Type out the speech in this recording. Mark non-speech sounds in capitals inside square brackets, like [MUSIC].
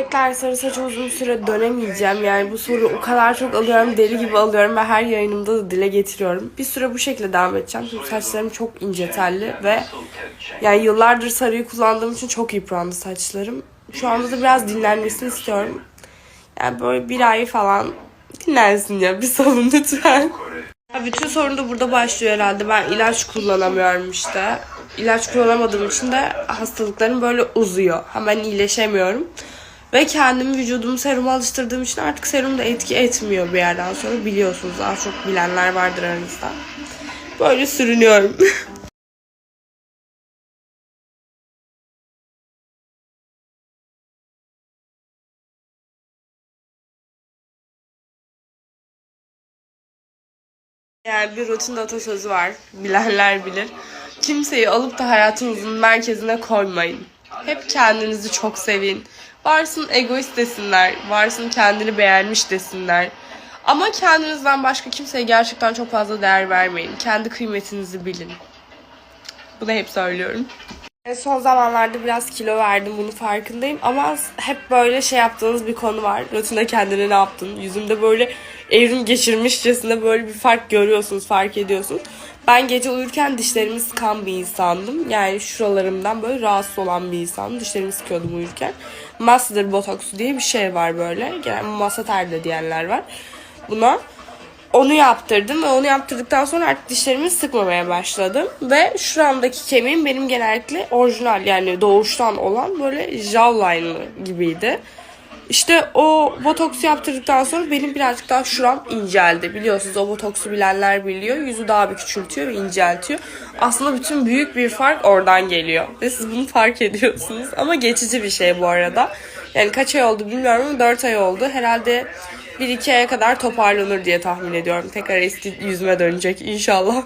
Bebekler sarı saçı uzun süre dönemeyeceğim. Yani bu soruyu o kadar çok alıyorum, deli gibi alıyorum ve her yayınımda da dile getiriyorum. Bir süre bu şekilde devam edeceğim. Çünkü saçlarım çok ince telli ve yani yıllardır sarıyı kullandığım için çok yıprandı saçlarım. Şu anda da biraz dinlenmesini istiyorum. Yani böyle bir ay falan dinlensin ya. Bir salın lütfen. Ya bütün sorun da burada başlıyor herhalde. Ben ilaç kullanamıyorum işte. İlaç kullanamadığım için de hastalıklarım böyle uzuyor. Hemen iyileşemiyorum. Ve kendimi vücudumu seruma alıştırdığım için artık serum da etki etmiyor bir yerden sonra. Biliyorsunuz daha çok bilenler vardır aranızda. Böyle sürünüyorum. [LAUGHS] Yani bir rutinde atasözü var. Bilenler bilir. Kimseyi alıp da hayatınızın merkezine koymayın. Hep kendinizi çok sevin. Varsın egoist desinler. Varsın kendini beğenmiş desinler. Ama kendinizden başka kimseye gerçekten çok fazla değer vermeyin. Kendi kıymetinizi bilin. Bunu hep söylüyorum. E, Son zamanlarda biraz kilo verdim bunu farkındayım ama hep böyle şey yaptığınız bir konu var. Rutinde kendine ne yaptın? Yüzümde böyle evrim geçirmişçesine böyle bir fark görüyorsunuz, fark ediyorsunuz. Ben gece uyurken dişlerimi sıkan bir insandım. Yani şuralarımdan böyle rahatsız olan bir insandım. Dişlerimi sıkıyordum uyurken. Masseter botoksu diye bir şey var böyle. Yani masater de diyenler var. Buna onu yaptırdım ve onu yaptırdıktan sonra artık dişlerimi sıkmamaya başladım. Ve şuramdaki kemiğim benim genellikle orijinal yani doğuştan olan böyle jawline'lı gibiydi. İşte o botoksu yaptırdıktan sonra benim birazcık daha şuram inceldi. Biliyorsunuz o botoksu bilenler biliyor. Yüzü daha bir küçültüyor ve inceltiyor. Aslında bütün büyük bir fark oradan geliyor. Ve siz bunu fark ediyorsunuz. Ama geçici bir şey bu arada. Yani kaç ay oldu bilmiyorum ama 4 ay oldu. Herhalde 1-2 aya kadar toparlanır diye tahmin ediyorum. Tekrar eski yüzüme dönecek inşallah.